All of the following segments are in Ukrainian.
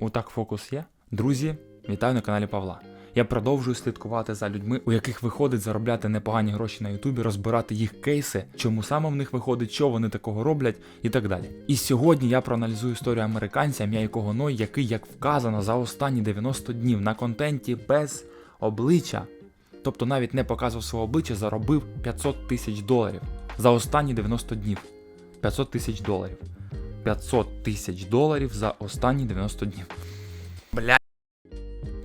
Отак фокус є. Друзі, вітаю на каналі Павла. Я продовжую слідкувати за людьми, у яких виходить заробляти непогані гроші на Ютубі, розбирати їх кейси, чому саме в них виходить, що вони такого роблять і так далі. І сьогодні я проаналізую історію американця, ім'я якого Ной, який, як вказано, за останні 90 днів на контенті без обличчя, тобто навіть не показував свого обличчя, заробив 500 тисяч доларів за останні 90 днів. 500 тисяч доларів. 500 тисяч доларів за останні 90 днів. Бля.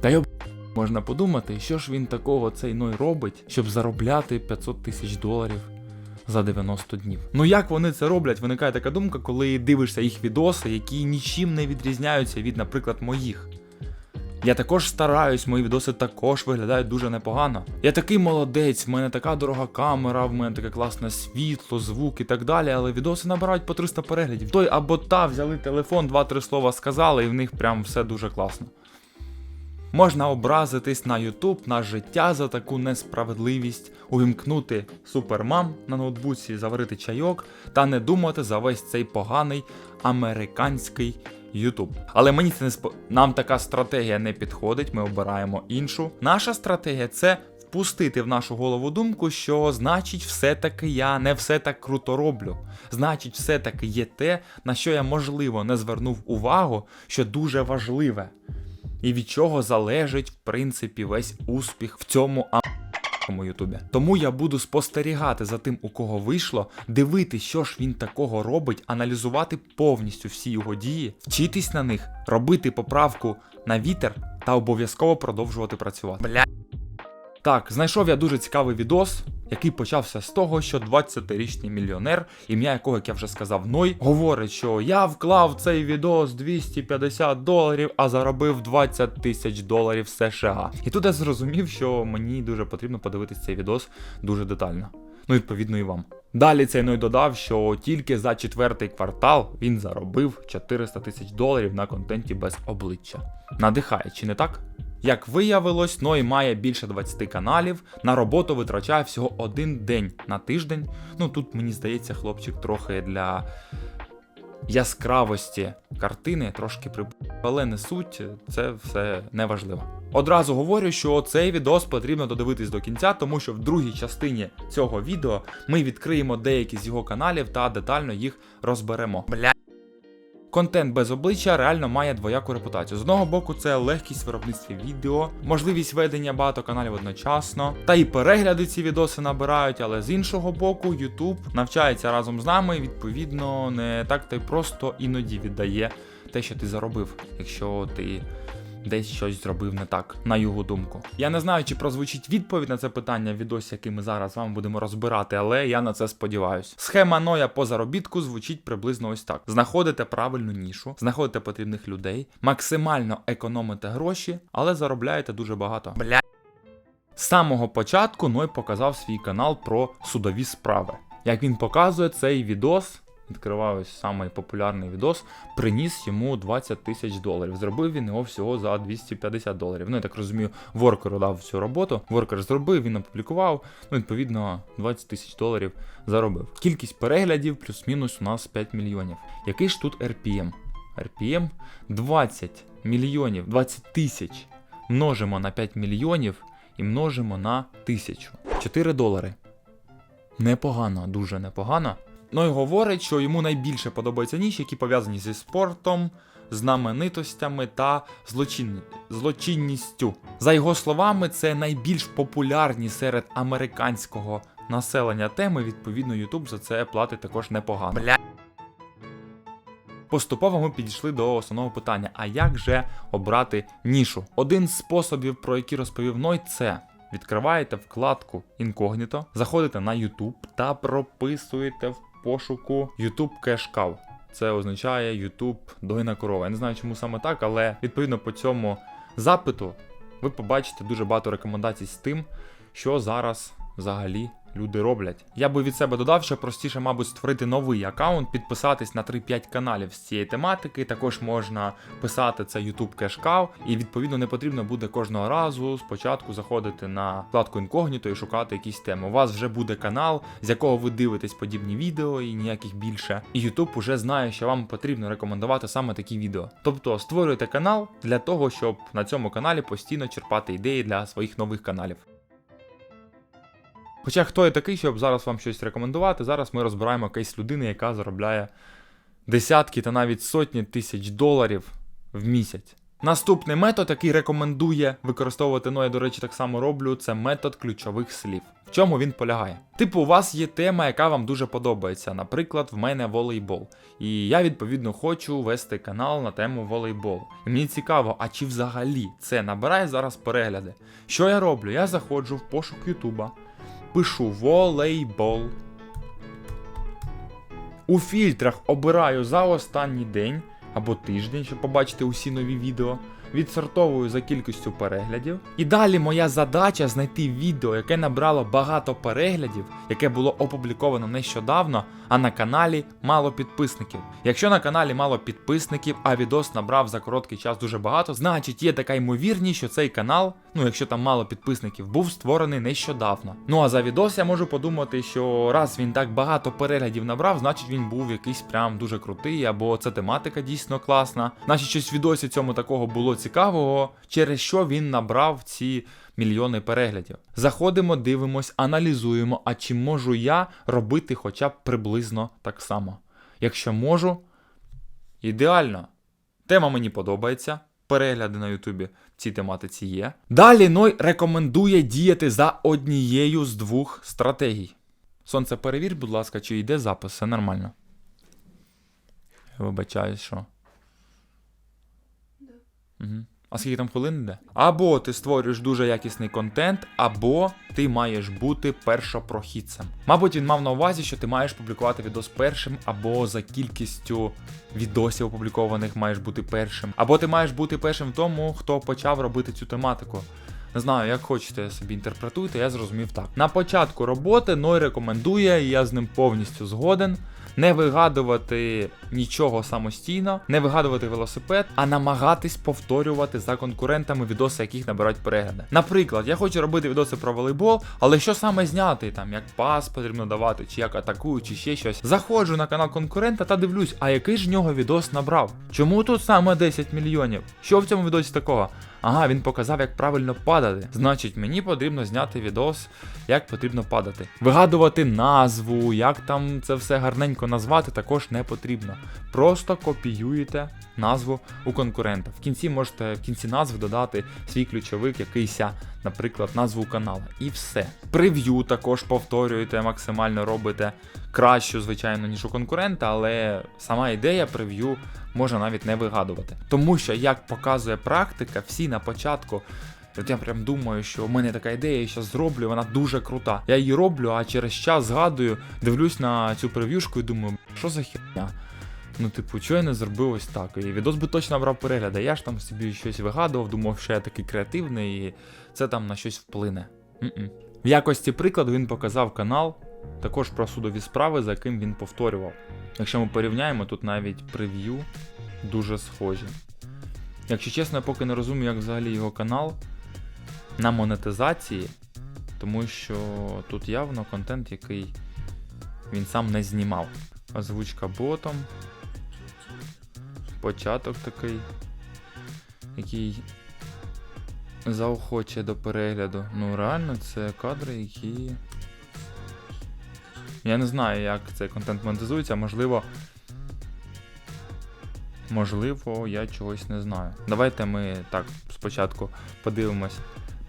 Та йоб... можна подумати, що ж він такого цей Ной робить, щоб заробляти 500 тисяч доларів за 90 днів. Ну як вони це роблять? Виникає така думка, коли дивишся їх відоси, які нічим не відрізняються від, наприклад, моїх. Я також стараюсь, мої відоси також виглядають дуже непогано. Я такий молодець, в мене така дорога камера, в мене таке класне світло, звук і так далі, але відоси набирають по 300 переглядів. Той або та взяли телефон, два-три слова сказали, і в них прям все дуже класно. Можна образитись на YouTube, на життя за таку несправедливість, увімкнути супермам на ноутбуці, заварити чайок та не думати за весь цей поганий американський YouTube. Але мені це не спо... нам така стратегія не підходить, ми обираємо іншу. Наша стратегія це впустити в нашу голову думку, що значить, все-таки я не все так круто роблю. Значить, все-таки є те, на що я можливо не звернув увагу, що дуже важливе і від чого залежить, в принципі, весь успіх в цьому а**кому Ютубі. Тому я буду спостерігати за тим, у кого вийшло, дивитись, що ж він такого робить, аналізувати повністю всі його дії, вчитись на них, робити поправку на вітер та обов'язково продовжувати працювати. Бля. Так, знайшов я дуже цікавий відос, який почався з того, що 20-річний мільйонер, ім'я якого, як я вже сказав, Ной, говорить, що я вклав цей відос 250 доларів, а заробив 20 тисяч доларів США. І тут я зрозумів, що мені дуже потрібно подивитись цей відос дуже детально. Ну, відповідно, і вам. Далі цей Ной додав, що тільки за четвертий квартал він заробив 400 тисяч доларів на контенті без обличчя. Надихає, чи не так? Як виявилось, Ной має більше 20 каналів, на роботу витрачає всього один день на тиждень. Ну тут мені здається, хлопчик трохи для яскравості картини трошки приб... але не суть, це все неважливо. Одразу говорю, що цей відос потрібно додивитись до кінця, тому що в другій частині цього відео ми відкриємо деякі з його каналів та детально їх розберемо. Бля. Контент без обличчя реально має двояку репутацію. З одного боку, це легкість виробництва відео, можливість ведення багато каналів одночасно, та і перегляди ці відоси набирають, але з іншого боку, YouTube навчається разом з нами, відповідно, не так та й просто іноді віддає те, що ти заробив, якщо ти десь щось зробив не так, на його думку. Я не знаю, чи прозвучить відповідь на це питання в відосі, який ми зараз з вами будемо розбирати, але я на це сподіваюся. Схема Ноя по заробітку звучить приблизно ось так: знаходите правильну нішу, знаходите потрібних людей, максимально економите гроші, але заробляєте дуже багато. Бля. З самого початку Ной показав свій канал про судові справи. Як він показує цей відос, відкриваю ось самий популярний відос, приніс йому 20 тисяч доларів. Зробив він його всього за 250 доларів. Ну, я так розумію, воркеру дав цю роботу. Воркер зробив, він опублікував. Ну, відповідно, 20 тисяч доларів заробив. Кількість переглядів плюс-мінус у нас 5 мільйонів. Який ж тут RPM? RPM 20 мільйонів, 20 тисяч. Множимо на 5 мільйонів і множимо на тисячу. 4 долари. Непогано, дуже непогано. Ну і говорить, що йому найбільше подобаються ніші, які пов'язані зі спортом, знаменитостями та злочин... злочинністю. За його словами, це найбільш популярні серед американського населення теми. Відповідно, YouTube за це платить також непогано. Бля. Поступово ми підійшли до основного питання: а як же обрати нішу? Один з способів, про який розповів Ной, це відкриваєте вкладку інкогніто, заходите на YouTube та прописуєте в пошуку YouTube Cow. Це означає YouTube дойна корова. Я не знаю, чому саме так, але відповідно по цьому запиту ви побачите дуже багато рекомендацій з тим, що зараз взагалі люди роблять. Я би від себе додав, що простіше, мабуть, створити новий аккаунт, підписатись на 3-5 каналів з цієї тематики. Також можна писати це YouTube кешкав, і відповідно не потрібно буде кожного разу спочатку заходити на вкладку інкогніто і шукати якісь теми. У вас вже буде канал, з якого ви дивитесь подібні відео і ніяких більше. І YouTube уже знає, що вам потрібно рекомендувати саме такі відео. Тобто створюйте канал для того, щоб на цьому каналі постійно черпати ідеї для своїх нових каналів. Хоча хто я такий, щоб зараз вам щось рекомендувати, зараз ми розбираємо кейс людини, яка заробляє десятки та навіть сотні тисяч доларів в місяць. Наступний метод, який рекомендує використовувати, ну я, до речі, так само роблю, це метод ключових слів. В чому він полягає? Типу, у вас є тема, яка вам дуже подобається. Наприклад, в мене волейбол. І я відповідно хочу вести канал на тему волейбол. І мені цікаво, а чи взагалі це набирає зараз перегляди? Що я роблю? Я заходжу в пошук Ютуба, пишу волейбол. У фільтрах обираю за останній день або тиждень, щоб побачити усі нові відео. Відсортовую за кількістю переглядів. І далі моя задача знайти відео, яке набрало багато переглядів, яке було опубліковано нещодавно, а на каналі мало підписників. Якщо на каналі мало підписників, а відос набрав за короткий час дуже багато, значить є така ймовірність, що цей канал, ну якщо там мало підписників, був створений нещодавно. Ну а за відос я можу подумати, що раз він так багато переглядів набрав, значить він був якийсь прям дуже крутий, або ця тематика дійсно класна. Значить, щось в відосі цьому такого було цікавого, через що він набрав ці мільйони переглядів. Заходимо, дивимось, аналізуємо, а чи можу я робити хоча б приблизно так само. Якщо можу, ідеально. Тема мені подобається. Перегляди на Ютубі в цій тематиці є. Далі Ной рекомендує діяти за однією з двох стратегій. Сонце, перевір, будь ласка, чи йде запис, все нормально. Я Вибачаюсь, що. Угу. А скільки там хвилин йде? Або ти створюєш дуже якісний контент, або ти маєш бути першопрохідцем. Мабуть, він мав на увазі, що ти маєш публікувати відос першим, або за кількістю відосів опублікованих маєш бути першим. Або ти маєш бути першим в тому, хто почав робити цю тематику. Не знаю, як хочете собі інтерпретуйте, я зрозумів так. На початку роботи Ной рекомендує, і я з ним повністю згоден. Не вигадувати нічого самостійно, не вигадувати велосипед, а намагатись повторювати за конкурентами відоси, яких набирають перегляди. Наприклад, я хочу робити відоси про волейбол, але що саме зняти, там як пас потрібно давати, чи як атакую, чи ще щось. Заходжу на канал конкурента та дивлюсь, а який ж нього відос набрав? Чому тут саме 10 мільйонів? Що в цьому відосі такого? Ага, він показав, як правильно падати. Значить, мені потрібно зняти відос, як потрібно падати. Вигадувати назву, як там це все гарненько назвати, також не потрібно. Просто копіюєте назву у конкурента. В кінці можете в кінці назви додати свій ключовик, якийся, наприклад, назву каналу. І все. Прев'ю також повторюєте, максимально робите кращу, звичайно, ніж у конкурента, але сама ідея прев'ю можна навіть не вигадувати. Тому що, як показує практика, всі на початку. От я прям думаю, що в мене така ідея, я щас зроблю, вона дуже крута. Я її роблю, а через час згадую, дивлюсь на цю прев'юшку і думаю, що за херня? Ну, типу, чого я не зробив ось так? І відос би точно набрав перегляди. Я ж там собі щось вигадував, думав, що я такий креативний, і це там на щось вплине. М-м. В якості прикладу він показав канал, також про судові справи, за яким він повторював. Якщо ми порівняємо, тут навіть прев'ю дуже схожі. Якщо чесно, я поки не розумію, як взагалі його канал на монетизації, тому що тут явно контент, який він сам не знімав. Озвучка ботом. Початок такий, який заохоче до перегляду. Ну, реально, це кадри, які. Я не знаю, як цей контент монетизується, можливо. Можливо, я чогось не знаю. Давайте ми так спочатку подивимось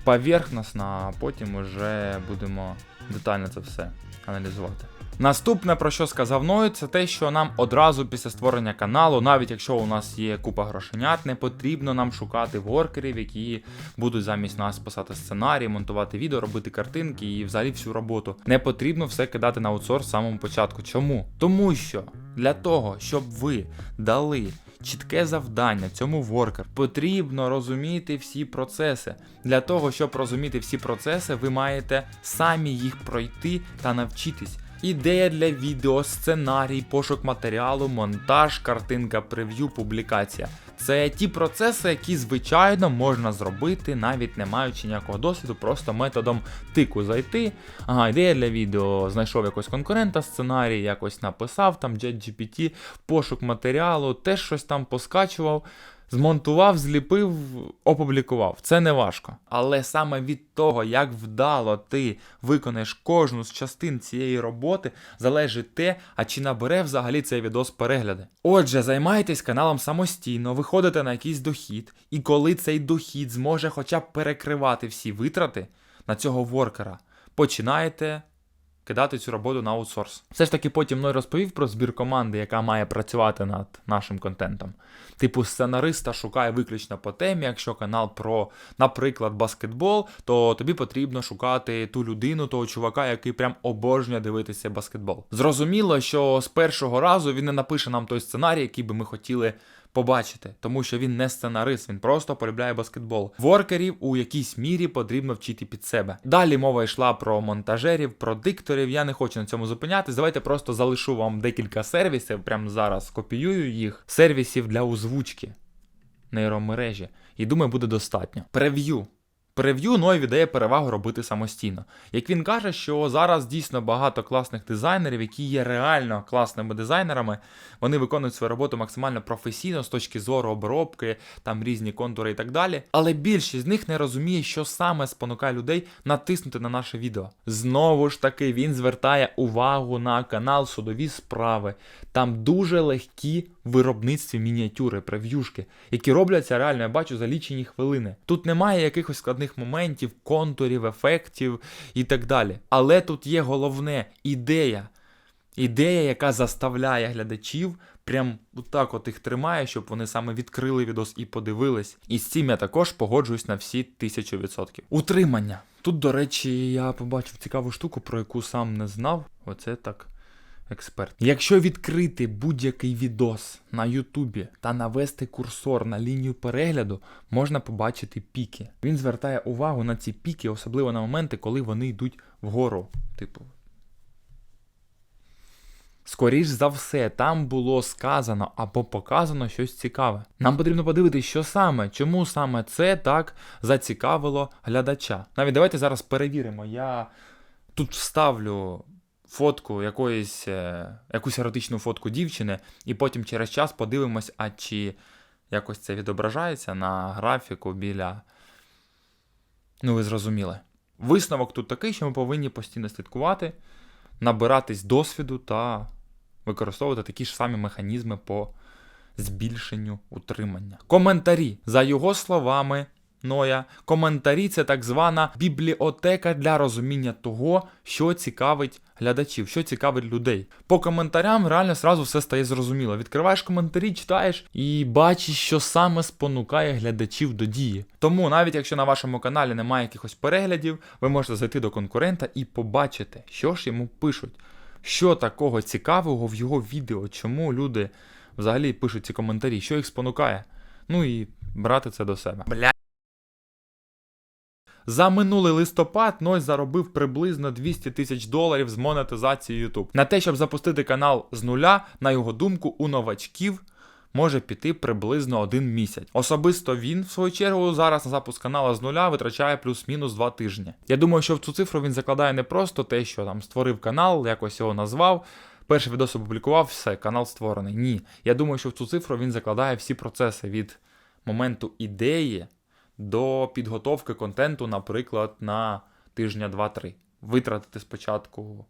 поверхносно, а потім уже будемо детально це все аналізувати. Наступне, про що сказав Ной, це те, що нам одразу після створення каналу, навіть якщо у нас є купа грошенят, не потрібно нам шукати воркерів, які будуть замість нас писати сценарій, монтувати відео, робити картинки і взагалі всю роботу. Не потрібно все кидати на аутсорс з самому початку. Чому? Тому що Для того, щоб ви дали чітке завдання цьому воркер, потрібно розуміти всі процеси. Для того, щоб розуміти всі процеси, ви маєте самі їх пройти та навчитись. Ідея для відео, сценарій, пошук матеріалу, монтаж, картинка, прев'ю, публікація. Це ті процеси, які звичайно можна зробити, навіть не маючи ніякого досвіду, просто методом тику зайти. Ага, ідея для відео, знайшов якогось конкурента, сценарій, якось написав, там JetGPT, пошук матеріалу, теж щось там поскачував. Змонтував, зліпив, опублікував. Це не важко. Але саме від того, як вдало ти виконаєш кожну з частин цієї роботи, залежить те, а чи набере взагалі цей відос перегляди. Отже, займайтесь каналом самостійно, виходите на якийсь дохід, і коли цей дохід зможе хоча б перекривати всі витрати на цього воркера, починаєте кидати цю роботу на аутсорс. Все ж таки потім мною розповів про збір команди, яка має працювати над нашим контентом. Типу, сценариста шукає виключно по темі. Якщо канал про, наприклад, баскетбол, то тобі потрібно шукати ту людину, того чувака, який прям обожнює дивитися баскетбол. Зрозуміло, що з першого разу він не напише нам той сценарій, який би ми хотіли побачити, тому що він не сценарист, він просто полюбляє баскетбол. Воркерів у якійсь мірі потрібно вчити під себе. Далі мова йшла про монтажерів, про дикторів. Я не хочу на цьому зупинятись. Давайте просто залишу вам декілька сервісів. Прямо зараз копіюю їх. Сервісів для озвучки нейромережі. І думаю, буде достатньо. Прев'ю. Прев'ю Ной віддає перевагу робити самостійно. Як він каже, що зараз дійсно багато класних дизайнерів, які є реально класними дизайнерами, вони виконують свою роботу максимально професійно з точки зору обробки, там різні контури і так далі. Але більшість з них не розуміє, що саме спонукає людей натиснути на наше відео. Знову ж таки, він звертає увагу на канал Судові справи. Там дуже легкі виробництві мініатюри, прев'юшки, які робляться реально, я бачу, за лічені хвилини. Тут немає якихось складних моментів, контурів, ефектів і так далі. Але тут є головне ідея. Ідея, яка заставляє глядачів прям отак от їх тримає, щоб вони саме відкрили відос і подивились. І з цим я також погоджуюсь на всі тисячу відсотків. Утримання. Тут, до речі, я побачив цікаву штуку, про яку сам не знав. Оце так. Експерт. Якщо відкрити будь-який відос на Ютубі та навести курсор на лінію перегляду, можна побачити піки. Він звертає увагу на ці піки, особливо на моменти, коли вони йдуть вгору. Типу. Скоріш за все, там було сказано або показано щось цікаве. Нам потрібно подивитися, що саме, чому саме це так зацікавило глядача. Навіть давайте зараз перевіримо. Я тут вставлю фотку якоїсь, е, якусь еротичну фотку дівчини, і потім через час подивимось, а чи якось це відображається на графіку біля. Ну, ви зрозуміли. Висновок тут такий, що ми повинні постійно слідкувати, набиратись досвіду та використовувати такі ж самі механізми по збільшенню утримання. Коментарі. За його словами, Ноя, коментарі це так звана бібліотека для розуміння того, що цікавить глядачів, що цікавить людей. По коментарям реально зразу все стає зрозуміло. Відкриваєш коментарі, читаєш і бачиш, що саме спонукає глядачів до дії. Тому, навіть якщо на вашому каналі немає якихось переглядів, ви можете зайти до конкурента і побачити, що ж йому пишуть, що такого цікавого в його відео, чому люди взагалі пишуть ці коментарі, що їх спонукає. Ну і брати це до себе. Бля. За минулий листопад Ной заробив приблизно 200 тисяч доларів з монетизації YouTube. На те, щоб запустити канал з нуля, на його думку, у новачків може піти приблизно один місяць. Особисто він, в свою чергу, зараз на запуск каналу з нуля витрачає плюс-мінус два тижні. Я думаю, що в цю цифру він закладає не просто те, що там створив канал, якось його назвав. Перший відос опублікував, все, канал створений. Ні. Я думаю, що в цю цифру він закладає всі процеси від моменту ідеї до підготовки контенту, наприклад, на тижня 2-3. Витратити спочатку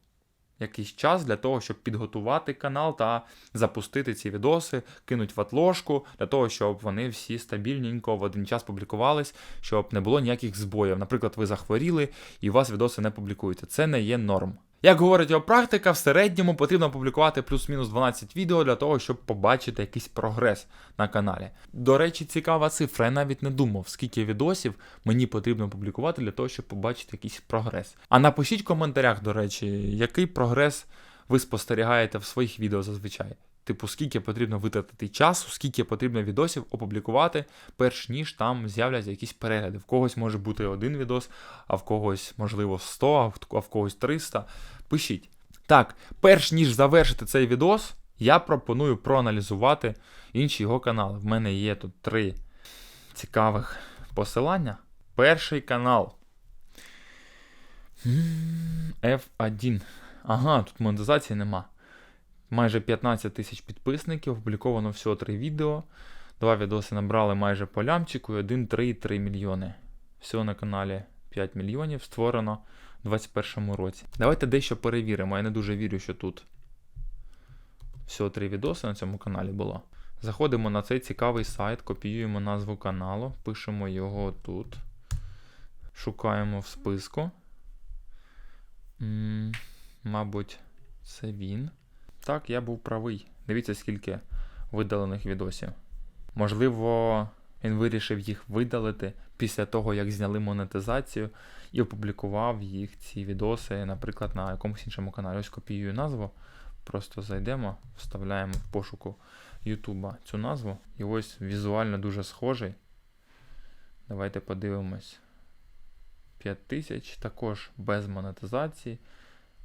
якийсь час для того, щоб підготувати канал та запустити ці відоси, кинуть в отложку, для того, щоб вони всі стабільненько в один час публікувались, щоб не було ніяких збоїв. Наприклад, ви захворіли і у вас відоси не публікуються. Це не є норм. Як говорить його практика, в середньому потрібно публікувати плюс-мінус 12 відео для того, щоб побачити якийсь прогрес на каналі. До речі, цікава цифра, я навіть не думав, скільки відосів мені потрібно публікувати для того, щоб побачити якийсь прогрес. А напишіть в коментарях, до речі, який прогрес ви спостерігаєте в своїх відео зазвичай. Типу, скільки потрібно витратити часу, скільки потрібно відосів опублікувати, перш ніж там з'являться якісь перегляди. В когось може бути один відос, а в когось, можливо, 100, а в- когось 300. Пишіть. Так, перш ніж завершити цей відос, я пропоную проаналізувати інші його канали. В мене є тут три цікавих посилання. Перший канал. F1. Ага, тут монетизації нема. Майже 15 тисяч підписників, опубліковано всього 3 відео. Два відоси набрали майже по лямчику і один 3,3 мільйони. Всього на каналі 5 мільйонів створено у 2021 році. Давайте дещо перевіримо. Я не дуже вірю, що тут всього 3 відоси на цьому каналі було. Заходимо на цей цікавий сайт, копіюємо назву каналу, пишемо його тут. Шукаємо в списку. М, Мабуть, це він. Так, я був правий. Дивіться, скільки видалених відосів. Можливо, він вирішив їх видалити після того, як зняли монетизацію, і опублікував їх ці відоси, наприклад, на якомусь іншому каналі. Ось копіюю назву. Просто зайдемо, вставляємо в пошуку Ютуба цю назву. І ось візуально дуже схожий. Давайте подивимось. 5000, також без монетизації.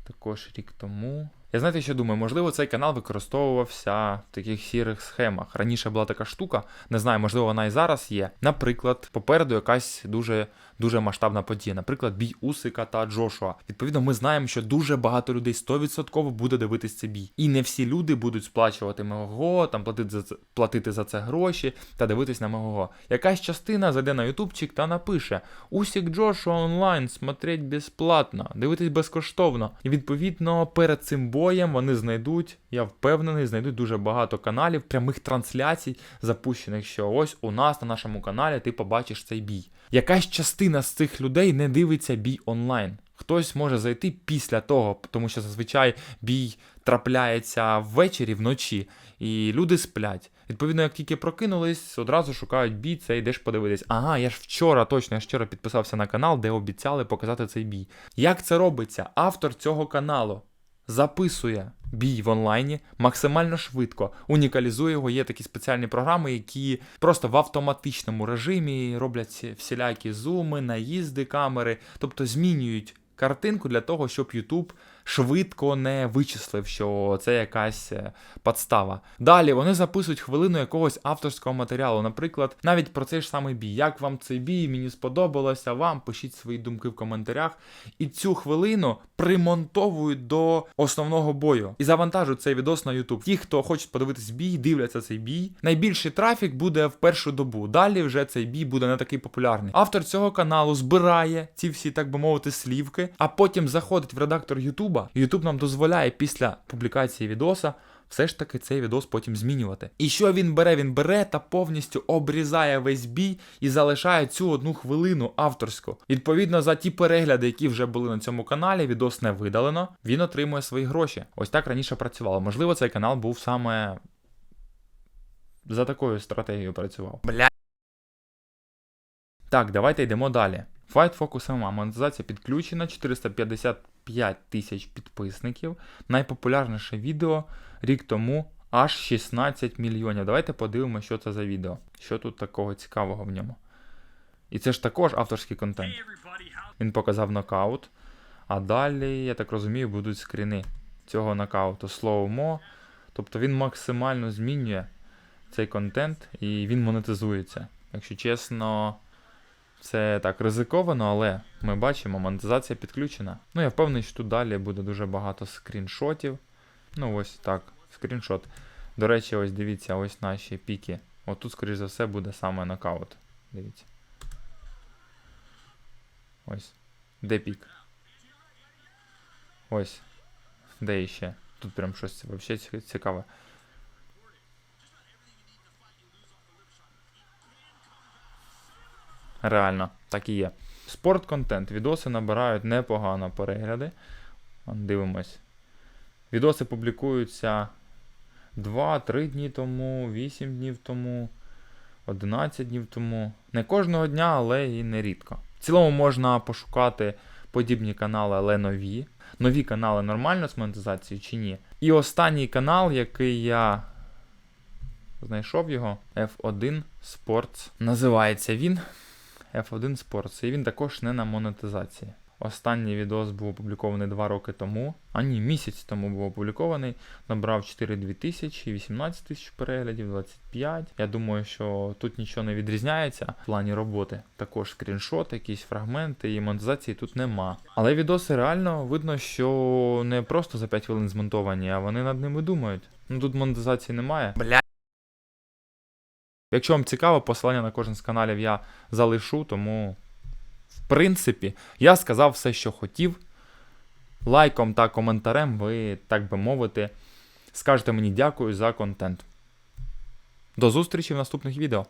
Також рік тому. Я знаєте, що думаю, можливо, цей канал використовувався в таких сірих схемах. Раніше була така штука, не знаю, можливо, вона і зараз є. Наприклад, попереду якась дуже дуже масштабна подія, наприклад, бій Усика та Джошуа. Відповідно, ми знаємо, що дуже багато людей 100% буде дивитись цей бій. І не всі люди будуть сплачувати Мегого, там платити за це, платити за це гроші та дивитись на Мегого. Якась частина зайде на ютубчик та напише: Усік Джошуа онлайн, смотреть безплатно, дивитись безкоштовно. І відповідно перед цим боєм вони знайдуть, я впевнений, знайдуть дуже багато каналів, прямих трансляцій, запущених, що ось у нас на нашому каналі ти побачиш цей бій. Якась частина з цих людей не дивиться бій онлайн. Хтось може зайти після того, тому що зазвичай бій трапляється ввечері, вночі, і люди сплять. Відповідно, як тільки прокинулись, одразу шукають бій, це йдеш подивитись. Ага, я ж вчора точно я вчора підписався на канал, де обіцяли показати цей бій. Як це робиться? Автор цього каналу записує бій в онлайні максимально швидко, унікалізує його. Є такі спеціальні програми, які просто в автоматичному режимі роблять всілякі зуми, наїзди камери, тобто змінюють картинку для того, щоб YouTube швидко не вичислив, що це якась е, подстава. Далі вони записують хвилину якогось авторського матеріалу. Наприклад, навіть про цей ж самий бій. Як вам цей бій? Мені сподобалося вам. Пишіть свої думки в коментарях. І цю хвилину примонтовують до основного бою і завантажують цей відос на YouTube. Ті, хто хочуть подивитись бій, дивляться цей бій. Найбільший трафік буде в першу добу. Далі вже цей бій буде не такий популярний. Автор цього каналу збирає ці всі, так би мовити, слівки, а потім заходить в редактор Ютуба. Ютуб нам дозволяє після публікації відоса все ж таки цей відос потім змінювати. І що він бере? Він бере та повністю обрізає весь бій і залишає цю одну хвилину авторську. Відповідно, за ті перегляди, які вже були на цьому каналі, відос не видалено, він отримує свої гроші. Ось так раніше працювало. Можливо, цей канал був саме за такою стратегією працював. Бля. Так, давайте йдемо далі. Fight Focus MMA. Монетизація підключена, 455 тисяч підписників. Найпопулярніше відео рік тому аж 16 мільйонів. Давайте подивимося, що це за відео. Що тут такого цікавого в ньому. І це ж також авторський контент. Він показав нокаут. А далі, я так розумію, будуть скріни цього нокауту. Slow-mo. Тобто він максимально змінює цей контент і він монетизується. Якщо чесно, це так ризиковано, але ми бачимо, монетизація підключена. Ну, я впевнений, що тут далі буде дуже багато скріншотів. Ну, ось так, скріншот. До речі, ось дивіться, ось наші піки. От тут, скоріш за все, буде саме нокаут. Дивіться. Ось. Де пік? Ось. Де іще? Тут прям щось взагалі цікаве. Реально, так і є. Спорт-контент. Відоси набирають непогано перегляди. Дивимось. Відоси публікуються 2-3 дні тому, 8 днів тому, 11 днів тому. Не кожного дня, але і не рідко. В цілому можна пошукати подібні канали, але нові. нові канали нормально з монетизацією чи ні. І останній канал, який я знайшов його, F1 Sports. Називається він F1 Sports. І він також не на монетизації. Останній відос був опублікований 2 роки тому, а ні, місяць тому був опублікований. Набрав 4-2 тисячі, 18 тисяч переглядів, 25. Я думаю, що тут нічого не відрізняється в плані роботи. Також скріншот, якісь фрагменти і монетизації тут нема. Але відоси реально видно, що не просто за 5 хвилин змонтовані, а вони над ними думають. Ну тут монетизації немає. Бля. Якщо вам цікаво, посилання на кожен з каналів я залишу, тому. В принципі, я сказав все, що хотів. Лайком та коментарем ви, так би мовити, скажете мені дякую за контент. До зустрічі в наступних відео.